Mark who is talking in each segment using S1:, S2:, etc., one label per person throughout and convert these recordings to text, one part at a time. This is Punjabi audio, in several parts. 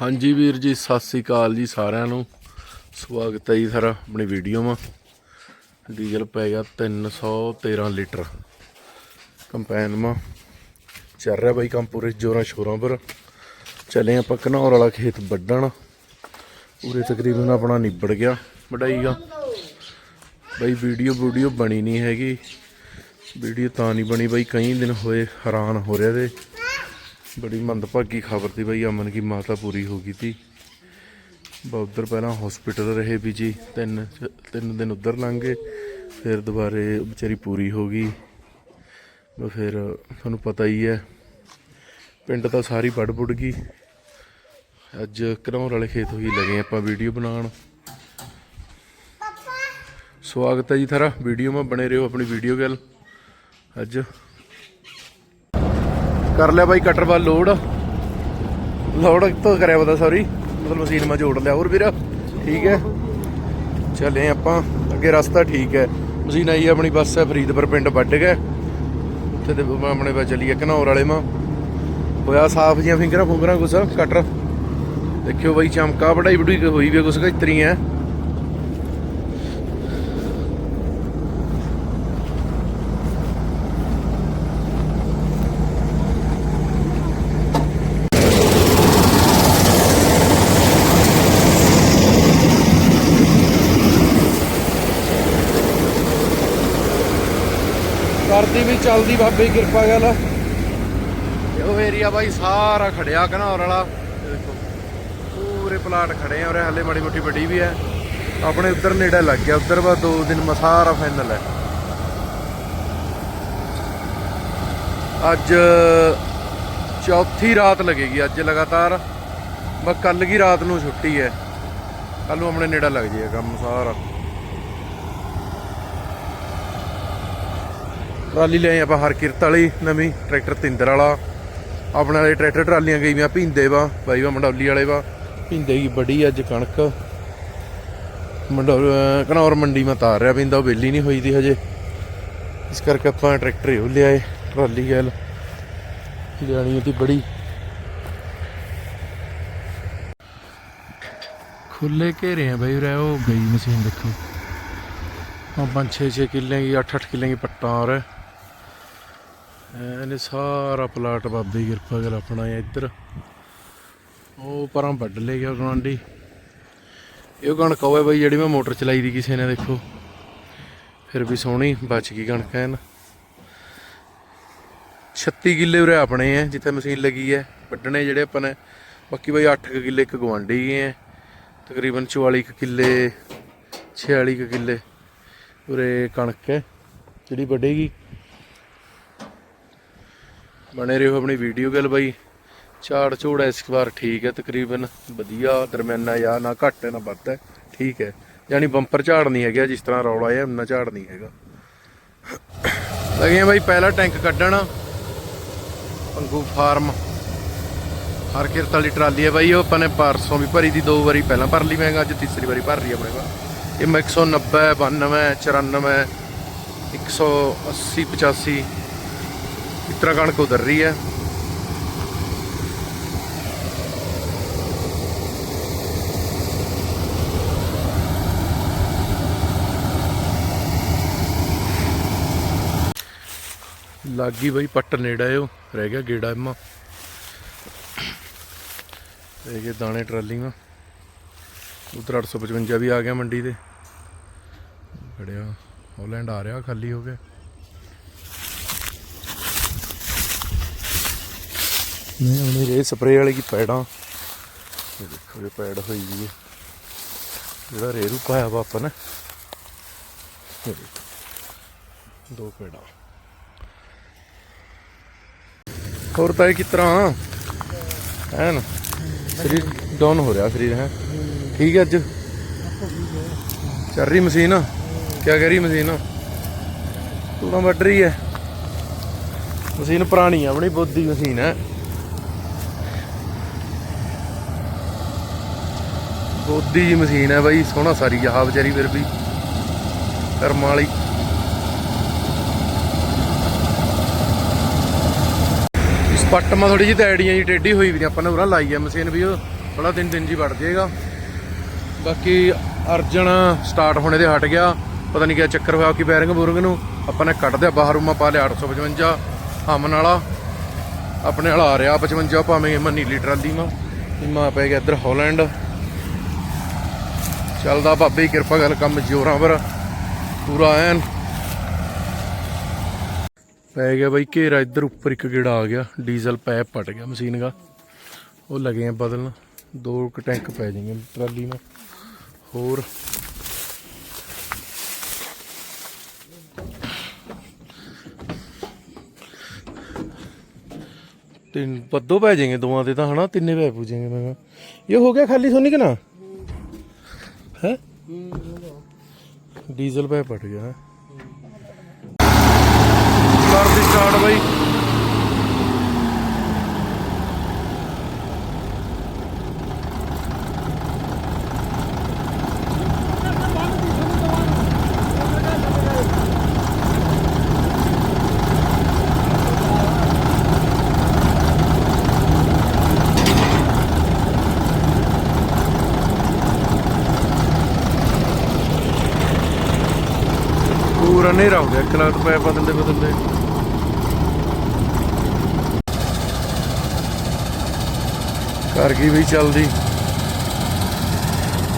S1: ਹਾਂਜੀ ਵੀਰ ਜੀ, ਸਤਿ ਸ੍ਰੀ ਅਕਾਲ ਜੀ ਸਾਰਿਆਂ ਨੂੰ। ਸਵਾਗਤ ਹੈ ਜੀ ਸਾਰਾ ਆਪਣੀ ਵੀਡੀਓ ਮਾ। ਡੀਜ਼ਲ ਪੈ ਗਿਆ 313 ਲੀਟਰ। ਕੰਪੈਨ ਮਾ। ਚੱਲ ਰਿਹਾ ਬਾਈ ਕੰਮ ਪੂਰੇ ਜੋਰਾਂ ਸ਼ੋਰਾਂ ਪਰ। ਚੱਲੇ ਆਪਾਂ ਘਨੌਰ ਵਾਲਾ ਖੇਤ ਵੱਢਣ। ਪੂਰੇ ਤਕਰੀਬਨ ਆਪਣਾ ਨਿਬੜ ਗਿਆ, ਵਢਾਈ ਗਾ ਬਾਈ ਵੀਡੀਓ ਵੀਡੀਓ ਬਣੀ ਨਹੀਂ ਹੈਗੀ। ਵੀਡੀਓ ਤਾਂ ਨਹੀਂ ਬਣੀ ਬਾਈ, ਕਈ ਦਿਨ ਹੋਏ ਹੈਰਾਨ ਹੋ ਰਿਹਾ ਤੇ। ਬੜੀ ਮੰਦਭਾਗੀ ਖਬਰ ਤੀ ਬਈ, ਅਮਨ ਕੀ ਮਾਤਾ ਪੂਰੀ ਹੋ ਗਈ ਤੀ ਬਾ ਉੱਧਰ ਪਹਿਲਾਂ ਹਸਪੀਟਲ ਰਹੇ ਵੀ ਜੀ, ਤਿੰਨ ਤਿੰਨ ਦਿਨ ਉੱਧਰ ਲੰਘ ਗਏ, ਫਿਰ ਦੁਬਾਰੇ ਵਿਚਾਰੀ ਪੂਰੀ ਹੋ ਗਈ। ਬਾ ਫਿਰ ਤੁਹਾਨੂੰ ਪਤਾ ਹੀ ਹੈ, ਪਿੰਡ ਤਾਂ ਸਾਰੀ ਵੱਢ ਵੁੱਢ ਗਈ। ਅੱਜ ਘਨੌਰ ਵਾਲੇ ਖੇਤ ਹੋਈ ਲਗੇ ਆਪਾਂ ਵੀਡੀਓ ਬਣਾਉਣ। ਸਵਾਗਤ ਹੈ ਜੀ ਥਾਰਾ ਵੀਡੀਓ ਮਾ ਬਣੇ ਰਹੋ ਆਪਣੀ ਵੀਡੀਓ ਗੱਲ। ਅੱਜ ਕਰ ਲਿਆ ਬਾਈ ਕਟਰ ਵੱਲ ਲੋਡ ਲੋਡ ਤੋਂ ਕਰਿਆ ਪਤਾ ਸੌਰੀ ਮਤਲਬ ਮਸ਼ੀਨ ਮਾ ਜੋੜ ਲਿਆ ਹੋਰ ਵੀਰ। ਠੀਕ ਹੈ। ਚੱਲੇ ਆਪਾਂ। ਅੱਗੇ ਰਸਤਾ ਠੀਕ ਹੈ। ਮਸ਼ੀਨ ਆਈ ਆਪਣੀ, ਬੱਸ ਹੈ ਫਰੀਦਪੁਰ ਪਿੰਡ ਵੱਢ ਗਏ ਉੱਥੇ ਤੇ ਆਪਣੇ ਵਾ ਚੱਲੀਏ ਘਨੌਰ ਵਾਲੇ ਮਾ। ਹੋਇਆ ਸਾਫ਼ ਜੀਆਂ ਫਿੰਗਰਾਂ ਫੁੰਗਰਾਂ ਕੁਛ ਕਟਰ ਦੇਖਿਓ ਬਾਈ, ਚਮਕਾ ਬੜਾਈ ਬੜੂਈ ਹੋਈ ਵੀ ਕੁਛ ਇਤਰੀ ਹੈ। ਕਰਦੀ ਵੀ ਚੱਲਦੀ ਬਾਬੇ ਦੀ ਕਿਰਪਾ ਗੱਲ। ਉਹ ਏਰੀਆ ਬਾਈ ਸਾਰਾ ਖੜਿਆ ਘਨੌਰ ਵਾਲਾ। ਦੇਖੋ, ਪੂਰੇ ਪਲਾਟ ਖੜੇ ਆ ਔਰ ਹਲੇ ਮਾੜੀ ਮੋਟੀ ਵੱਡੀ ਵੀ ਹੈ। ਆਪਣੇ ਉੱਧਰ ਨੇੜੇ ਲੱਗ ਗਿਆ, ਉੱਧਰ ਵਾ ਦੋ ਦਿਨ ਮਾ ਸਾਰਾ ਫਾਈਨਲ ਹੈ। ਅੱਜ ਚੌਥੀ ਰਾਤ ਲੱਗੇਗੀ, ਅੱਜ ਲਗਾਤਾਰ। ਬਸ ਕੱਲ ਕੀ ਰਾਤ ਨੂੰ ਛੁੱਟੀ ਹੈ। ਕੱਲ ਨੂੰ ਆਪਣੇ ਨੇੜੇ ਲੱਗ ਜਾਏਗਾ ਕੰਮ ਸਾਰਾ। ਟਰਾਲੀ ਲਿਆਏ ਆਏ ਆਪਾਂ ਹਰਕਿਰਤ ਵਾਲੀ, ਨਵੀਂ, ਟਰੈਕਟਰ ਤਿੰਦਰ ਵਾਲਾ। ਆਪਣੇ ਵਾਲੇ ਟਰੈਕਟਰ ਟਰਾਲੀਆਂ ਗਈ ਮੈਂ ਭਿੰਦੇ ਵਾ, ਬਾਈ ਵਾ, ਮੰਡੌਲੀ ਵਾਲੇ ਵਾ। ਭਿੰਦੇ ਕੀ ਬੜੀ ਅੱਜ ਕਣਕ। ਮੰਡੌਰ ਘਨੌਰ ਮੰਡੀ ਮੈਂ ਤਾਰ ਰਿਹਾ ਪਿੰਦਾ ਉਹ ਬੇਲੀ ਨਹੀਂ ਹੋਈ ਦੀ ਹਜੇ। ਇਸ ਕਰਕੇ ਆਪਾਂ ਟਰੈਕਟਰ ਹੀ ਲਿਆਏ, ਟਰਾਲੀ ਗੱਲ ਲਿਆਣੀ ਉਹਦੀ ਬੜੀ। ਖੁੱਲੇ ਘੇਰੇ ਆ ਬਈ ਉਰੇ ਉਹ ਗਈ ਮਸ਼ੀਨ ਦੇਖੋ। ਆ ਪੰਜ 6 6 ਕਿੱਲੇ ਦੀ 8 8 ਕਿੱਲੇ ਦੀ ਪੱਟਾਂ ਔਰ ਇਹਨੇ ਸਾਰਾ ਪਲਾਟ ਬਾਬੇ ਦੀ ਕਿਰਪਾ ਕਰ ਆਪਣਾ ਹੈ ਇੱਧਰ। ਉਹ ਪਰਾਂ ਵੱਢ ਲੈ ਗਿਆ ਗਵਾਂਢੀ ਇਹ ਕਣਕ ਹੋਵੇ ਬਈ ਜਿਹੜੀ ਮੈਂ ਮੋਟਰ ਚਲਾਈ ਦੀ ਕਿਸੇ ਨੇ, ਦੇਖੋ। ਫਿਰ ਵੀ ਸੋਹਣੀ, ਬਚ ਗਈ ਕਣਕ ਐਨ। 36 ਕਿੱਲੇ ਉਰੇ ਆਪਣੇ ਹੈ ਜਿੱਥੇ ਮਸ਼ੀਨ ਲੱਗੀ ਹੈ ਵੱਢਣੇ ਜਿਹੜੇ ਆਪਾਂ ਨੇ, ਬਾਕੀ ਬਈ 8 ਕਿੱਲੇ ਇੱਕ ਗਵਾਂਢੀ ਹੈ ਤਕਰੀਬਨ 44 ਕੁ ਕਿੱਲੇ 46 ਕੁ ਕਿੱਲੇ ਉਰੇ ਕਣਕ ਹੈ ਜਿਹੜੀ ਵੱਢੇਗੀ। ਬਣੇ ਰਹੋ ਆਪਣੀ ਵੀਡੀਓ ਗੱਲ ਬਾਈ। ਝਾੜ ਝੂੜ ਇਸ ਵਾਰ ਠੀਕ ਹੈ, ਤਕਰੀਬਨ ਵਧੀਆ, ਦਰਮਿਆਨਾ ਜਾਂ ਨਾ ਘੱਟ ਹੈ ਨਾ ਵੱਧ ਹੈ, ਠੀਕ ਹੈ। ਯਾਨੀ ਬੰਪਰ ਝਾੜ ਨਹੀਂ ਹੈਗਾ, ਜਿਸ ਤਰ੍ਹਾਂ ਰੌਲਾ ਹੈ ਉਹਨਾਂ ਝਾੜ ਨਹੀਂ ਹੈਗਾ। ਲੱਗੇ ਬਾਈ, ਪਹਿਲਾ ਟੈਂਕ ਕੱਢਣ। ਪੰਗੂ ਫਾਰਮ ਹਰ ਕਿਰਤ ਵਾਲੀ ਟਰਾਲੀ ਹੈ ਬਾਈ, ਉਹ ਆਪਾਂ ਨੇ ਪਰਸੋਂ ਵੀ ਭਰੀ ਦੀ, ਦੋ ਵਾਰੀ ਪਹਿਲਾਂ ਭਰ ਲਈ, ਮੈਂ ਅੱਜ ਤੀਸਰੀ ਵਾਰੀ ਭਰ ਰਹੀ ਆਪਣੇ ਕੋਲ। ਇਹ ਮੈਂ 190 92 94 180 85 ਇਸ ਤਰ੍ਹਾਂ ਕਣਕ ਉਧਰ ਰਹੀ ਹੈ ਗਈ ਬਈ ਪੱਟ ਨੇੜੇ ਉਹ ਰਹਿ ਗਿਆ ਗੇੜਾ ਇਮਾ ਰਹਿ ਗਏ ਦਾਣੇ ਟਰਾਲੀ ਮਾ ਉਧਰ 855 ਵੀ ਆ ਗਿਆ ਮੰਡੀ ਤੇ ਖੜਿਆ ਹਾਲੈਂਡ ਆ ਰਿਹਾ ਖਾਲੀ ਹੋ ਗਿਆ ਨਹੀਂ ਉਹਨੇ ਰੇ ਸਪਰੇ ਵਾਲੇ ਕੀ ਪੈੜਾਂ। ਇਹ ਦੇਖੋ ਇਹ ਪੈੜ ਹੋਈ ਜੀ ਜਿਹੜਾ ਰੇਰੂ ਪਾਇਆ ਵਾ ਆਪਾਂ ਨੇ। ਦੋ ਪੈੜਾਂ। ਹੋਰ ਤਾਂ ਇਹ ਕਿਸ ਤਰ੍ਹਾਂ? ਹੈ? ਨਾ ਸਰੀਰ ਡਾਊਨ ਹੋ ਰਿਹਾ ਸਰੀਰ, ਹੈ? ਠੀਕ ਹੈ ਅੱਜ? ਚੱਲ ਰਹੀ ਮਸ਼ੀਨ। ਕੀ ਕਹਿ ਰਹੀ ਮਸ਼ੀਨ? ਤੂੰ ਵੱਢ ਰਹੀ ਹੈ। ਮਸ਼ੀਨ ਪੁਰਾਣੀ ਆ ਆਪਣੀ ਬੁੱਧੀ ਮਸ਼ੀਨ ਹੈ। ਬੋਦੀ ਜੀ ਮਸ਼ੀਨ ਹੈ ਬਾਈ, ਸੋਹਣਾ ਸਾਰੀ ਆਹ ਵਿਚਾਰੀ ਫਿਰ ਵੀ। ਕਰਮ ਵਾਲੀ। ਇਸ ਪੱਟ ਮਾ ਥੋੜੀ ਜਿਹੀ ਤੈੜੀਆਂ ਜੀ ਟੇਢੀ ਹੋਈ ਵੀ ਆਪਾਂ ਨੇ ਪੂਰਾ ਲਾਈ ਆ ਮਸ਼ੀਨ ਵੀ, ਉਹ ਬੜਾ ਦਿਨ ਦਿਨ ਜੀ ਵੜ ਜਾਏਗਾ। ਬਾਕੀ ਅਰਜਨ ਸਟਾਰਟ ਹੋਣੇ ਦੇ ਹਟ ਗਿਆ, ਪਤਾ ਨਹੀਂ ਕਿਆ ਚੱਕਰ ਹੋਇਆ, ਕਿ ਬੈਰਿੰਗ ਬੂਰਿੰਗ ਨੂੰ ਆਪਾਂ ਨੇ ਕੱਢ ਦਿਆ, ਬਾਹਰ ਰੂਮਾ ਪਾ ਲਿਆ 855 ਹਮਨ ਵਾਲਾ ਆਪਣੇ ਵਾਲਾ ਆ। ਰਿਹਾ 55 ਭਾਵੇਂ ਮੈਂ ਨੀਲੀ ਟਰਾਲੀ ਮਾ ਮਾ ਪੈ ਗਿਆ ਇੱਧਰ ਹਾਲੈਂਡ। ਚੱਲਦਾ ਬਾਬੇ ਕਿਰਪਾ ਕਰ ਕੰਮ ਜੋਰਾਂ ਪਰ। ਪੂਰਾ ਐਨ ਪੈ ਗਿਆ ਬਾਈ ਘੇਰਾ, ਇੱਧਰ ਉੱਪਰ ਇੱਕ ਗੇੜਾ ਆ ਗਿਆ, ਡੀਜ਼ਲ ਪੈਪ ਪਟ ਗਿਆ ਮਸ਼ੀਨ ਦਾ। ਉਹ ਲਗੇ ਆ ਬਦਲਣ, ਦੋ ਕੁ ਟੈਂਕ ਪੈ ਜਾਣਗੇ ਟਰਾਲੀ ਨਾਲ। ਹੋਰ ਤਿੰਨ ਵੱਧੋ ਪੈ ਜਾਣਗੇ ਦੋਵਾਂ ਦੇ ਤਾਂ, ਹਨਾ? ਤਿੰਨੇ ਪੈ ਪੂਜੇਗੇ ਮੈਂ ਇਹ ਹੋ ਗਿਆ ਖਾਲੀ, ਸੋਨੀ ਕਿ ਨਾ? ਹੈ ਡੀਜ਼ਲ ਪੈ ਪਟ ਗਿਆ ਹੈਂ। ਕਰ ਦੀ ਸਟਾਰਟ ਬਾਈ ਪੂਰਾ ਹਨੇਰਾ ਹੋ ਗਿਆ, ਇੱਕ ਲੱਖ ਪੈ ਬਦਲਦੇ ਬਦਲਦੇ ਕਰ ਗਈ ਵੀ ਚੱਲਦੀ?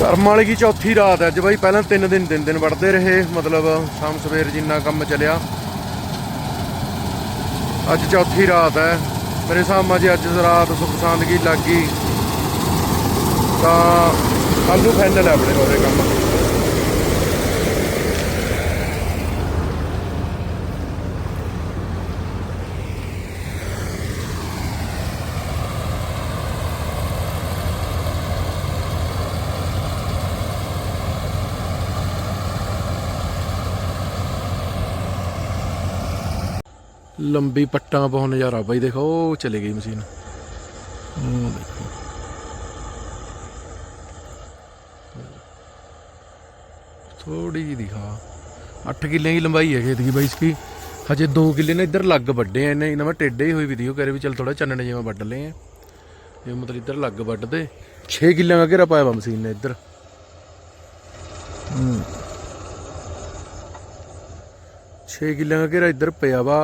S1: ਕਰਮ ਵਾਲੀ ਕੀ ਚੌਥੀ ਰਾਤ ਅੱਜ ਬਾਈ, ਪਹਿਲਾਂ ਤਿੰਨ ਦਿਨ ਦਿਨ ਦਿਨ ਵੜਦੇ ਰਹੇ, ਮਤਲਬ ਸ਼ਾਮ ਸਵੇਰ ਜਿੰਨਾ ਕੰਮ ਚੱਲਿਆ। ਅੱਜ ਚੌਥੀ ਰਾਤ ਹੈ। ਮੇਰੇ ਹਿਸਾਬ ਨਾਲ ਜੇ ਅੱਜ ਰਾਤ ਸੁਖਸਾਂਦਗੀ ਲੱਗ ਗਈ। ਤਾਂ ਕੱਲ੍ਹ ਨੂੰ ਫਾਈਨਲ ਹੈ ਆਪਣੇ ਹੋਰੇ ਕੰਮ। ਲੰਬੀ ਪੱਟਾਂ ਬਹੁਤ ਨਜ਼ਾਰਾ ਬਾਈ ਦੇਖੋ ਉਹ ਚਲੇ ਗਈ ਮਸ਼ੀਨ। ਉਹ ਦੇਖੋ ਥੋੜੀ ਜਿਹੀ ਦਿਖਾ। 8 ਕਿੱਲੇ ਦੀ ਲੰਬਾਈ ਹੈ ਖੇਤ ਦੀ ਬਾਈ ਇਸकी ਹਜੇ 2 ਕਿੱਲੇ ਨੇ ਇੱਧਰ ਲੱਗ ਵੱਡੇ ਆ ਇਹਨੇ ਇਹਨਾਂ ਮੈਂ ਟੇਡੇ ਹੀ ਹੋਈ ਵੀ ਦੀ ਉਹ ਕਰੇ ਵੀ ਚੱਲ ਥੋੜਾ ਚੰਨਣੇ ਜਿਵੇਂ ਵੱਢ ਲਏ ਆ। ਇਹ ਮਤਲਬ ਇੱਧਰ ਲੱਗ ਵੱਢਦੇ। 6 ਕਿੱਲਿਆਂ ਦਾ ਘੇਰਾ ਪਾਇਆ ਵਾ ਮਸ਼ੀਨ ਨੇ ਇੱਧਰ। ਹੂੰ। 6 ਕਿੱਲਿਆਂ ਦਾ ਘੇਰਾ ਇੱਧਰ ਪਿਆ ਵਾ।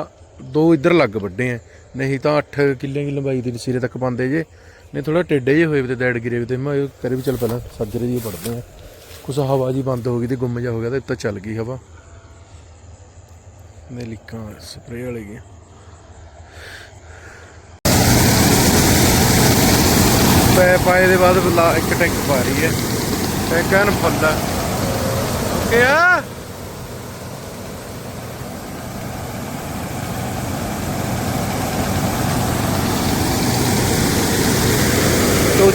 S1: ਦੋ ਇੱਧਰ ਲੱਗ ਵੱਡੇ ਆ। ਨਹੀਂ ਤਾਂ 8 ਕਿੱਲਿਆਂ ਦੀ ਲੰਬਾਈ ਦੀ ਸਿਰੇ ਤੱਕ ਪਾਉਂਦੇ ਜੇ। ਨਹੀਂ ਥੋੜਾ ਟੇਡੇ ਜੇ ਹੋਏ ਵੀ ਤੇ ਡੈਡ ਗਿਰੇ ਵੀ ਤੇ ਮੈਂ ਕਰੇ ਵੀ ਚੱਲ ਪਹਿਲਾਂ ਸੱਜਰੇ ਜੀ ਪੜਦੇ ਆ। ਕੁਛ ਹਵਾ ਜੀ ਬੰਦ ਹੋ ਗਈ ਤੇ ਗੁੰਮ ਜਾ ਹੋ ਗਿਆ ਤੇ ਇੱਥੇ ਚੱਲ ਗਈ ਹਵਾ। ਨੇ ਲਿਕਾਂ ਸਪਰੇਅ ਵਾਲੀ ਗਈ ਪੈ ਪਾਏ ਦੇ ਬਾਅਦ ਇੱਕ ਟੈਂਕ ਪਾ ਰਹੀ ਹੈ। ਟੈਂਕ ਐਨ ਫੁੱਲ ਓਕੇ ਆ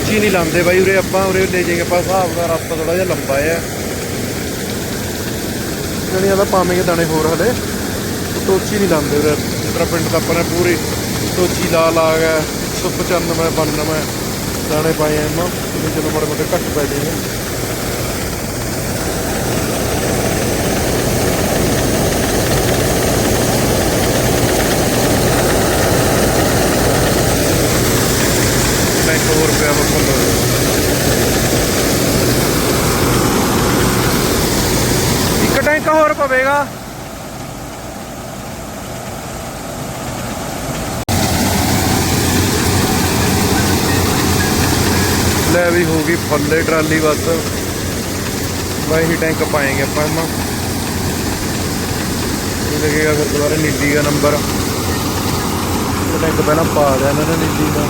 S1: ਟੋਚੀ ਨਹੀਂ ਲਾਉਂਦੇ ਬਾਈ ਉਰੇ ਆਪਾਂ, ਉਰੇ ਲੈ ਜਾਈਏ ਆਪਾਂ, ਹਿਸਾਬ ਦਾ ਰਸਤਾ ਥੋੜਾ ਜਿਹਾ ਲੰਬਾ ਹੈ ਜਿਹੜੀਆਂ ਦਾ ਪਾਵੇਂਗੇ ਦਾਣੇ ਹੋਰ ਹਲੇ ਟੋਚੀ ਨਹੀਂ ਲਾਉਂਦੇ ਉਰੇ। ਤੇਰਾ ਪਿੰਡ ਦਾ ਆਪਾਂ ਨੇ ਪੂਰੀ ਟੋਚੀ ਲਾ ਲਾ ਗਿਆ 195 92 ਦਾਣੇ ਪਾਏ ਆ ਇਹਨਾਂ ਚਲੋ ਬੜੇ ਮੋਟੇ ਘੱਟ ਪੈ ਜਾਣਗੇ ਟੈਂਕ ਹੋਰ ਪਿਆ ਵਾ ਫੁੱਲ ਇੱਕ ਟੈਂਕ ਹੋਰ ਪਵੇਗਾ। ਲੈ ਵੀ ਹੋ ਗਈ ਫੁੱਲੇ ਟਰਾਲੀ ਬਸ। ਬਾਈ ਹੀ ਟੈਂਕ ਪਾਏਂਗੇ ਆਪਾਂ ਇਹਨਾਂ। ਇਹ ਲੱਗੇਗਾ ਫਿਰ ਦੁਬਾਰਾ ਨੀਲੀ ਦਾ ਨੰਬਰ। ਟੈਂਕ ਪਹਿਲਾਂ ਪਾ ਦਿਆ ਇਹਨਾਂ ਨੇ ਨੀਲੀ ਦਾ।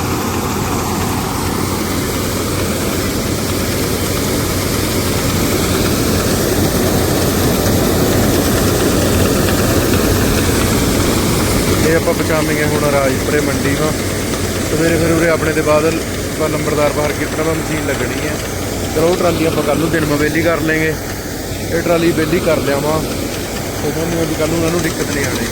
S1: ਇਹ ਆਪਾਂ ਪਹੁੰਚਾਵਾਂਗੇ ਹੁਣ ਰਾਜਪੁਰੇ ਮੰਡੀ ਵਾ ਸਵੇਰੇ ਫਿਰ ਉਰੇ ਆਪਣੇ ਦੇ ਬਾਦਲ ਆਪਾਂ ਨੰਬਰਦਾਰ ਬਾਹਰ ਕਿਤਨਾ ਵਾ, ਮਸ਼ੀਨ ਲੱਗਣੀ ਹੈ ਚਲੋ, ਉਹ ਟਰਾਲੀ ਆਪਾਂ ਕੱਲ ਨੂੰ ਦਿਨ ਮਾ ਵਿਹਲੀ ਕਰ ਲੇਂਗੇ। ਇਹ ਟਰਾਲੀ ਵਿਹਲੀ ਕਰ ਲਿਆਵਾਂ ਤੇ ਤੁਹਾਨੂੰ ਅੱਜ ਕੱਲ ਨੂੰ ਉਹਨਾਂ ਨੂੰ ਦਿੱਕਤ ਨਹੀਂ ਆਣੀ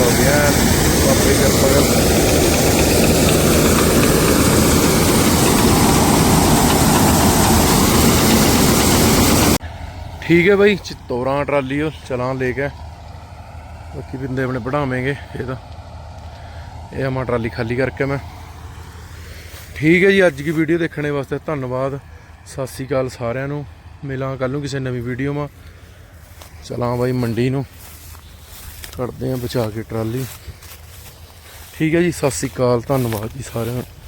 S1: ਹੋ ਗਿਆ ਬਾਪੇ ਕਿਰਪਾ ਕਰ ਠੀਕ ਹੈ ਬਾਈ ਚਿਤੋਰਾਂ ਟਰਾਲੀ ਉਹ ਚਲਾਂ ਲੈ ਕੇ। ਬਾਕੀ ਬਿੰਦੇ ਆਪਣੇ ਪੜਾਵਾਂਗੇ ਇਹਦਾ ਇਹ ਆ ਮੈਂ ਟਰਾਲੀ ਖਾਲੀ ਕਰਕੇ ਮੈਂ। ਠੀਕ ਹੈ ਜੀ, ਅੱਜ ਦੀ ਵੀਡੀਓ ਦੇਖਣ ਵਾਸਤੇ ਧੰਨਵਾਦ। ਸਤਿ ਸ੍ਰੀ ਅਕਾਲ ਸਾਰਿਆਂ ਨੂੰ। ਮਿਲਾਂ ਕੱਲ ਨੂੰ ਕਿਸੇ ਨਵੀਂ ਵੀਡੀਓ ਮਾ। ਚਲਾਂ ਬਾਈ ਮੰਡੀ ਨੂੰ। ਕੱਢਦੇ ਆ ਬਚਾ ਕੇ ਟਰਾਲੀ। ਠੀਕ ਹੈ ਜੀ, ਸਤਿ ਸ੍ਰੀ ਅਕਾਲ, ਧੰਨਵਾਦ ਜੀ ਸਾਰਿਆਂ ਨੂੰ।